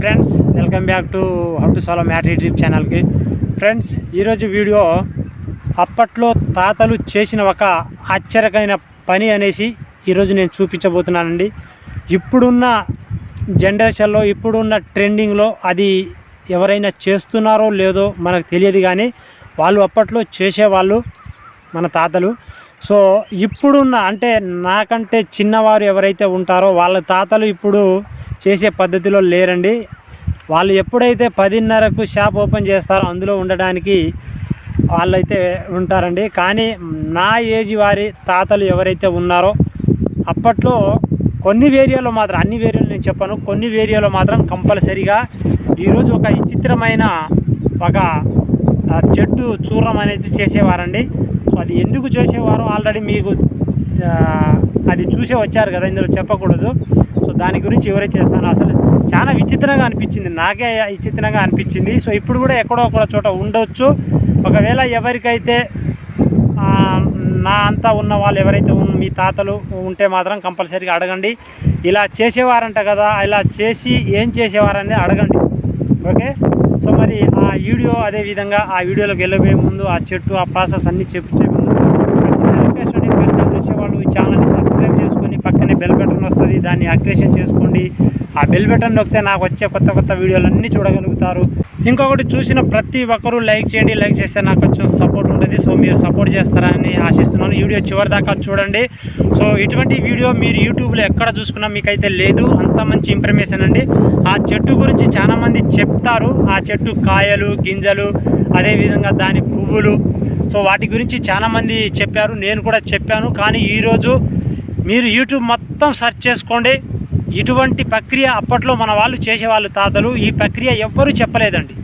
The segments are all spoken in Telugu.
Friends welcome back to how to solve mat YouTube ఛానల్కి ఫ్రెండ్స్ ఈరోజు వీడియో అప్పట్లో తాతలు చేసిన ఒక ఆశ్చర్యకమైన పని అనేసి ఈరోజు నేను చూపించబోతున్నానండి. ఇప్పుడున్న జనరేషన్లో ఇప్పుడున్న ట్రెండింగ్లో అది ఎవరైనా చేస్తున్నారో లేదో మనకు తెలియదు కానీ వాళ్ళు అప్పట్లో చేసేవాళ్ళు మన తాతలు. సో ఇప్పుడున్న అంటే నాకంటే చిన్నవారు ఎవరైతే ఉంటారో వాళ్ళ తాతలు ఇప్పుడు చేసే పద్ధతిలో లేరండి. వాళ్ళు ఎప్పుడైతే పదిన్నరకు షాప్ ఓపెన్ చేస్తారో అందులో ఉండడానికి వాళ్ళైతే ఉంటారండి. కానీ నా ఏజ్ వారి తాతలు ఎవరైతే ఉన్నారో అప్పట్లో కొన్ని ఏరియాలో మాత్రం అన్ని ఏరియాలు నేను చెప్పాను కొన్ని ఏరియాలో మాత్రం కంపల్సరీగా ఈరోజు ఒక విచిత్రమైన ఒక చెట్టు చూర్ణం అనేది చేసేవారండి. సో అది ఎందుకు చేసేవారో ఆల్రెడీ మీకు అది చూసే వచ్చారు కదా ఇందులో చెప్పకూడదు. దాని గురించి ఎవరే చేస్తాను అసలు చాలా విచిత్రంగా అనిపించింది. నాకే విచిత్రంగా అనిపించింది. సో ఇప్పుడు కూడా ఎక్కడో ఒక చోట ఉండొచ్చు. ఒకవేళ ఎవరికైతే నా అంతా ఉన్న వాళ్ళు ఎవరైతే మీ తాతలు ఉంటే మాత్రం కంపల్సరీగా అడగండి. ఇలా చేసేవారంట కదా ఇలా చేసి ఏం చేసేవారని అడగండి. ఓకే? సో మరి ఆ వీడియో అదే విధంగా ఆ వీడియోలోకి వెళ్ళబోయే ముందు ఆ చెట్టు ఆ ప్రాసెస్ అన్నీ చెప్పించే ముందు చూసేవాళ్ళు ఈ ఛానల్ని సబ్స్క్రైబ్ చేసుకొని పక్కనే బెల్ బటన్ వస్తుంది. దాన్ని యాక్టివేషన్ చేసుకోండి. ఆ బెల్ బటన్ నొక్కితే నాకు వచ్చే కొత్త కొత్త వీడియోలు అన్నీ చూడగలుగుతారు. ఇంకొకటి చూసిన ప్రతి ఒక్కరూ లైక్ చేయండి. లైక్ చేస్తే నాకు కొంచెం సపోర్ట్ ఉంటుంది. సో మీరు సపోర్ట్ చేస్తారని ఆశిస్తున్నాను. వీడియో చివరి దాకా చూడండి. సో ఇటువంటి వీడియో మీరు యూట్యూబ్లో ఎక్కడ చూసుకున్నా మీకైతే లేదు. అంత మంచి ఇన్ఫర్మేషన్ అండి. ఆ చెట్టు గురించి చాలామంది చెప్తారు. ఆ చెట్టు కాయలు గింజలు అదేవిధంగా దాని పువ్వులు. సో వాటి గురించి చాలామంది చెప్పారు. నేను కూడా చెప్పాను. కానీ ఈరోజు మీరు యూట్యూబ్ మొత్తం సెర్చ్ చేసుకోండి. ఇటువంటి ప్రక్రియ అప్పట్లో మన వాళ్ళు చేసేవాళ్ళు తాతలు. ఈ ప్రక్రియ ఎవ్వరూ చెప్పలేదండి.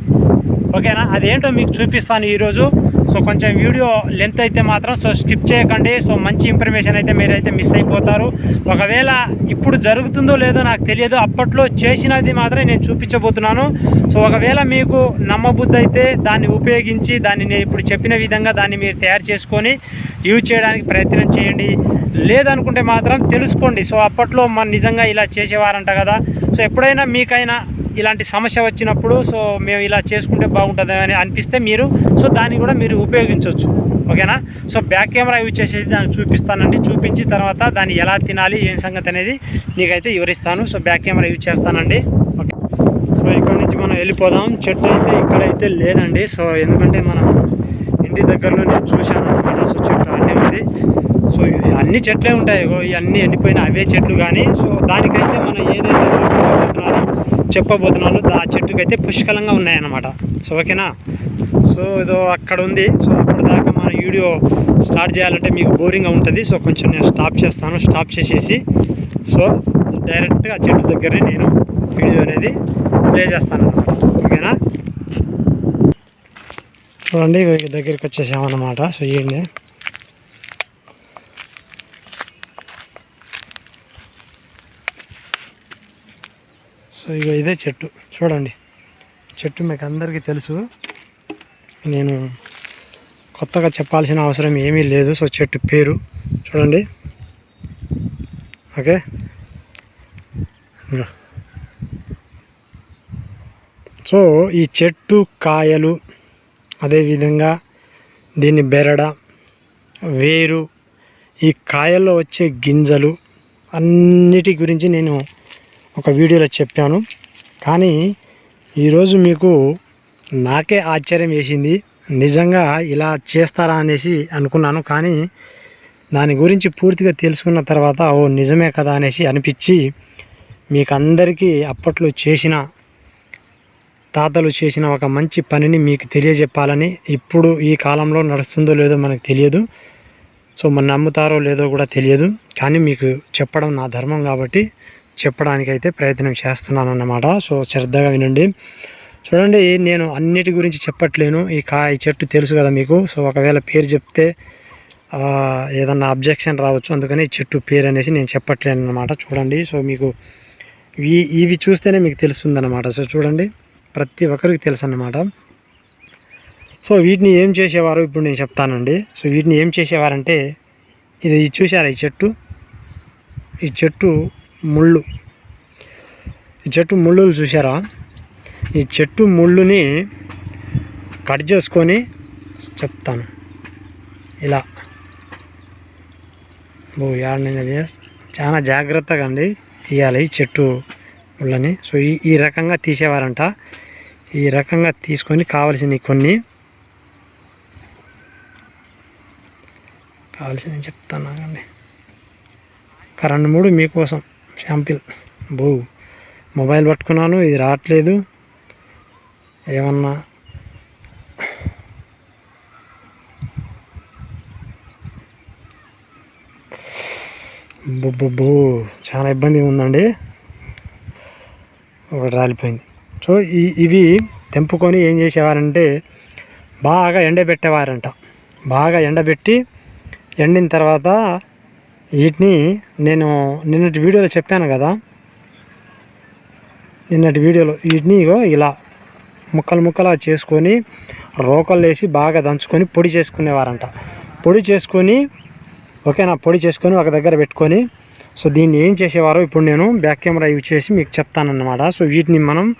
ఓకేనా? అదేంటో మీకు చూపిస్తాను ఈరోజు. సో కొంచెం వీడియో లెంత్ అయితే మాత్రం సో స్కిప్ చేయకండి. సో మంచి ఇన్ఫర్మేషన్ అయితే మీరైతే మిస్ అయిపోతారు. ఒకవేళ ఇప్పుడు జరుగుతుందో లేదో నాకు తెలియదు. అప్పట్లో చేసినది మాత్రమే నేను చూపించబోతున్నాను. సో ఒకవేళ మీకు నమ్మబుద్ధి అయితే దాన్ని ఉపయోగించి దాన్ని నేను ఇప్పుడు చెప్పిన విధంగా దాన్ని మీరు తయారు చేసుకొని యూజ్ చేయడానికి ప్రయత్నం చేయండి. లేదనుకుంటే మాత్రం తెలుసుకోండి. సో అప్పట్లో మన నిజంగా ఇలా చేసేవారంట కదా. సో ఎప్పుడైనా మీకైనా ఇలాంటి సమస్య వచ్చినప్పుడు సో మేము ఇలా చేసుకుంటే బాగుంటుంది అని అనిపిస్తే మీరు సో దాన్ని కూడా మీరు ఉపయోగించవచ్చు ఓకేనా? సో బ్యాక్ కెమెరా యూజ్ చేసేది దాన్ని చూపిస్తానండి. చూపించిన తర్వాత దాన్ని ఎలా తినాలి ఏం సంగతి అనేది నీకైతే వివరిస్తాను. సో బ్యాక్ కెమెరా యూజ్ చేస్తానండి. ఓకే. సో ఇక్కడ నుంచి మనం వెళ్ళిపోదాం. చెట్టు అయితే ఇక్కడైతే లేదండి. సో ఎందుకంటే మనం ఇంటి దగ్గరలో నేను చూశాను అనమాట సో చెట్టు అన్నీ ఉంది. సో ఇవి అన్ని చెట్లే ఉంటాయి. ఇవన్నీ అన్ని ఎండిపోయిన అవే చెట్లు కానీ సో దానికైతే మనం ఏదైతే చూపించబోతున్నానో చెప్పబోతున్నానో ఆ చెట్టుకైతే పుష్కలంగా ఉన్నాయన్నమాట. సో ఓకేనా? సో ఇదో అక్కడ ఉంది. సో అక్కడ దాకా మన వీడియో స్టార్ట్ చేయాలంటే మీకు బోరింగ్గా ఉంటుంది. సో కొంచెం నేను స్టాప్ చేస్తాను. స్టాప్ చేసేసి సో డైరెక్ట్గా చెట్టు దగ్గరే నేను వీడియో అనేది ప్లే చేస్తాను అనమాట ఓకేనా? చూడండి దగ్గరికి వచ్చేసామన్నమాట. సో ఏంటి సో ఇక ఇదే చెట్టు. చూడండి. చెట్టు మీకు అందరికీ తెలుసు. నేను కొత్తగా చెప్పాల్సిన అవసరం ఏమీ లేదు. సో చెట్టు పేరు చూడండి. ఓకే? సో ఈ చెట్టు కాయలు అదేవిధంగా దీని బెరడ వేరు ఈ కాయల్లో వచ్చే గింజలు అన్నిటి గురించి నేను ఒక వీడియోలో చెప్పాను. కానీ ఈరోజు మీకు నాకే ఆశ్చర్యం వేసింది. నిజంగా ఇలా చేస్తారా అనేసి అనుకున్నాను. కానీ దాని గురించి పూర్తిగా తెలుసుకున్న తర్వాత ఓ నిజమే కదా అనేసి అనిపించి మీకు అందరికీ అప్పట్లో చేసిన తాతలు చేసిన ఒక మంచి పనిని మీకు తెలియజెప్పాలని ఇప్పుడు ఈ కాలంలో నడుస్తుందో లేదో మనకు తెలియదు. సో మన నమ్ముతారో లేదో కూడా తెలియదు. కానీ మీకు చెప్పడం నా ధర్మం కాబట్టి చెప్పడానికైతే ప్రయత్నం చేస్తున్నాను అన్నమాట సో శ్రద్ధగా వినండి. చూడండి నేను అన్నిటి గురించి చెప్పట్లేను. ఈ కా ఈ చెట్టు తెలుసు కదా మీకు. సో ఒకవేళ పేరు చెప్తే ఏదన్నా అబ్జెక్షన్ రావచ్చు. అందుకని ఈ చెట్టు పేరు అనేసి నేను చెప్పట్లేను అనమాట చూడండి సో మీకు ఈ ఇవి చూస్తేనే మీకు తెలుస్తుంది అనమాట సో చూడండి ప్రతి ఒక్కరికి తెలుసు అన్నమాట సో వీటిని ఏం చేసేవారు? ఇప్పుడు నేను చెప్తానండి. సో వీటిని ఏం చేసేవారంటే ఇది ఇది చూసారా ఈ చెట్టు? ఈ చెట్టు ముళ్ళు. ఈ చెట్టు ముళ్ళులు చూసారా ఈ చెట్టు ముళ్ళుని కట్ చేసుకొని చెప్తాను. ఇలా. ఓ యాడనే చాలా జాగ్రత్తగా అండి తీయాలి ఈ చెట్టు ముళ్ళని. సో ఈ ఈ రకంగా తీసేవారంట. ఈ రకంగా తీసుకొని కావలసినవి కొన్ని. కావాల్సినవి చెప్తాను అండి ఒక రెండు మూడు మీకోసం. షాంపిల్ బో మొబైల్ పట్టుకున్నాను ఇది రావట్లేదు. ఏమన్నా? బొబ్బో చాలా ఇబ్బంది ఉందండి. ఒకటి రాలిపోయింది. సో ఈ ఇవి తెంపుకొని ఏం చేసేవారంటే బాగా ఎండబెట్టేవారంట. బాగా ఎండబెట్టి ఎండిన తర్వాత వీటిని నేను నిన్నటి వీడియోలో చెప్పాను కదా. నిన్నటి వీడియోలో వీటిని ఇలా ముక్కలు ముక్కలా చేసుకొని రోకలు వేసి బాగా దంచుకొని పొడి చేసుకునేవారంట. పొడి చేసుకొని ఓకేనా? పొడి చేసుకొని ఒక దగ్గర పెట్టుకొని సో దీన్ని ఏం చేసేవారో ఇప్పుడు నేను బ్యాక్ కెమెరా యూజ్ చేసి మీకు చెప్తానన్నమాట. సో వీటిని మనం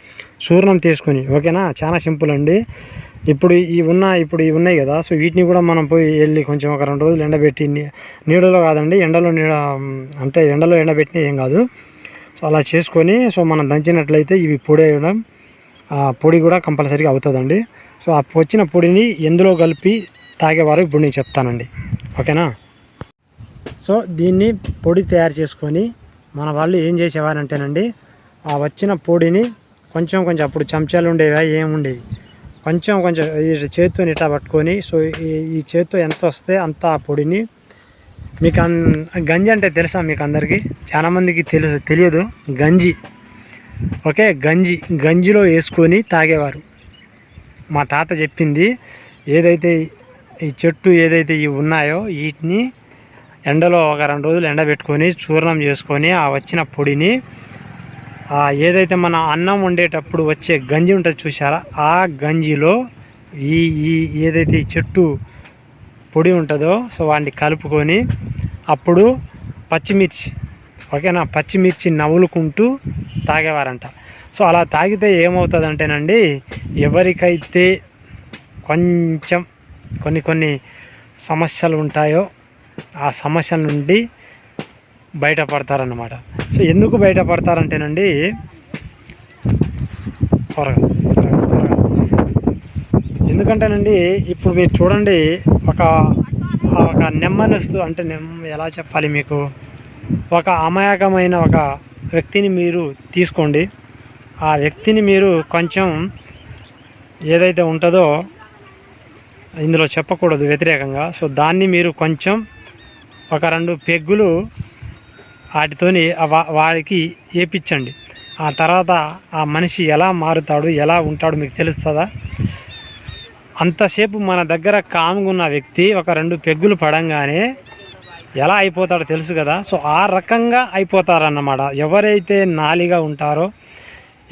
చూర్ణం తీసుకొని ఓకేనా? చాలా సింపుల్ అండి. ఇప్పుడు ఈ ఉన్న ఇప్పుడు ఇవి ఉన్నాయి కదా సో వీటిని కూడా మనం పోయి వెళ్ళి కొంచెం ఒక రెండు రోజులు ఎండబెట్టి నీడలో కాదండి ఎండలో నీడ అంటే ఎండలో ఎండబెట్టిన ఏం కాదు. సో అలా చేసుకొని సో మనం దంచినట్లయితే ఇవి పొడి వేయడం ఆ పొడి కూడా కంపల్సరీగా అవుతుందండి. సో ఆ వచ్చిన పొడిని ఎందులో కలిపి తాగేవారు ఇప్పుడు నేను చెప్తానండి. ఓకేనా? సో దీన్ని పొడి తయారు చేసుకొని మన వాళ్ళు ఏం చేసేవారంటేనండి ఆ వచ్చిన పొడిని కొంచెం కొంచెం అప్పుడు చెంచాలు ఉండేవా ఏముండేవి కొంచెం కొంచెం ఈ చేతితో ఇట్లా పట్టుకొని సో ఈ ఈ చేతితో ఎంత వస్తే అంత ఆ పొడిని మీకు అన్ గంజి అంటే తెలుసా మీకు అందరికీ? చాలామందికి తెలుసు తెలియదు. గంజి. ఓకే? గంజి. గంజిలో వేసుకొని తాగేవారు. మా తాత చెప్పింది ఏదైతే ఈ చెట్టు ఏదైతే ఇవి ఉన్నాయో వీటిని ఎండలో ఒక రెండు రోజులు ఎండబెట్టుకొని చూర్ణం చేసుకొని ఆ వచ్చిన పొడిని ఏదైతే మన అన్నం వండేటప్పుడు వచ్చే గంజి ఉంటుంది చూసారా ఆ గంజిలో ఈ ఈ ఏదైతే ఈ చెట్టు పొడి ఉంటుందో సో వాటిని కలుపుకొని అప్పుడు పచ్చిమిర్చి ఓకేనా? పచ్చిమిర్చి నవ్వులుకుంటూ తాగేవారంట. సో అలా తాగితే ఏమవుతుందంటేనండి ఎవరికైతే కొంచెం కొన్ని కొన్ని సమస్యలు ఉంటాయో ఆ సమస్యల నుండి బయటపడతారన్నమాట. సో ఎందుకు బయటపడతారంటేనండి త్వరగా త్వరగా, ఎందుకంటేనండి ఇప్పుడు మీరు చూడండి ఒక ఒక నెమ్మనస్తు అంటే నెమ్మ ఎలా చెప్పాలి మీకు? ఒక అమాయకమైన ఒక వ్యక్తిని మీరు తీసుకోండి. ఆ వ్యక్తిని మీరు కొంచెం ఏదైతే ఉంటుందో ఇందులో చెప్పకూడదు వ్యతిరేకంగా. సో దాన్ని మీరు కొంచెం ఒక రెండు పెగ్గులు వాటితోని వారికి ఏపించండి. వేపించండి ఆ తర్వాత ఆ మనిషి ఎలా మారుతాడు ఎలా ఉంటాడు మీకు తెలుస్తుందా? అంతసేపు మన దగ్గర కామ్గా ఉన్న వ్యక్తి ఒక రెండు పెగ్గులు పడంగానే ఎలా అయిపోతాడో తెలుసు కదా? సో ఆ రకంగా అయిపోతారన్నమాట. ఎవరైతే నాలిగా ఉంటారో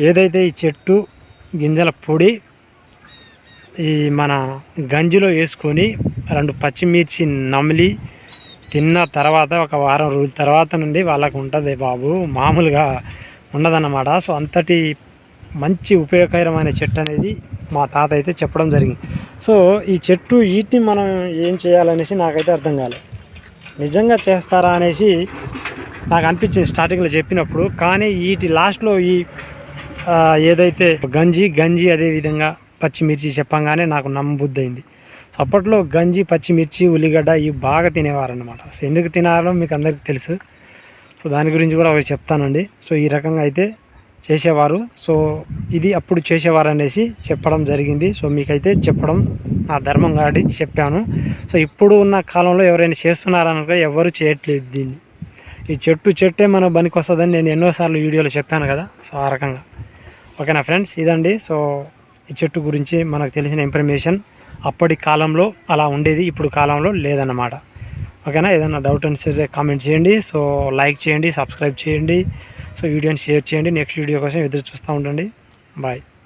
ఏదైతే ఈ చెట్టు గింజల పొడి ఈ మన గంజిలో వేసుకొని రెండు పచ్చిమిర్చి నమిలి తిన్న తర్వాత ఒక వారం రోజుల తర్వాత నుండి వాళ్ళకు ఉంటుంది బాబు మామూలుగా ఉండదన్నమాట. సో అంతటి మంచి ఉపయోగకరమైన చెట్టు అనేది మా తాత అయితే చెప్పడం జరిగింది. సో ఈ చెట్టు వీటిని మనం ఏం చేయాలనేసి నాకైతే అర్థం కాలేదు నిజంగా చేస్తారా అనేసి నాకు అనిపించింది స్టార్టింగ్లో చెప్పినప్పుడు. కానీ వీటి లాస్ట్లో ఈ ఏదైతే గంజి గంజి అదే విధంగా పచ్చిమిర్చి చెప్పంగానే నాకు నమ్మబుద్ధి అయింది సో అప్పట్లో గంజి పచ్చిమిర్చి ఉల్లిగడ్డ ఇవి బాగా తినేవారు అనమాట సో ఎందుకు తినాలో మీకు అందరికీ తెలుసు. సో దాని గురించి కూడా ఒకటి చెప్తానండి. సో ఈ రకంగా అయితే చేసేవారు. సో ఇది అప్పుడు చేసేవారు అనేసి చెప్పడం జరిగింది. సో మీకైతే చెప్పడం నా ధర్మం కాబట్టి చెప్పాను. సో ఇప్పుడు ఉన్న కాలంలో ఎవరైనా చేస్తున్నారనుకో ఎవరు చేయట్లేదు దీన్ని. ఈ చెట్టు చెట్టే మన పనికి వస్తుందని నేను ఎన్నోసార్లు వీడియోలో చెప్పాను కదా. సో ఆ రకంగా. ఓకేనా ఫ్రెండ్స్? ఇదండి. సో ఈ చెట్టు గురించి మనకు తెలిసిన ఇన్ఫర్మేషన్. అప్పటి కాలంలో అలా ఉండేది ఇప్పుడు కాలంలో లేదన్నమాట. ఓకేనా? ఏదైనా డౌట్ అనిపిస్తే కామెంట్ చేయండి. సో లైక్ చేయండి సబ్స్క్రైబ్ చేయండి. సో వీడియోని షేర్ చేయండి. నెక్స్ట్ వీడియో కోసం ఎదురు చూస్తూ ఉండండి. బాయ్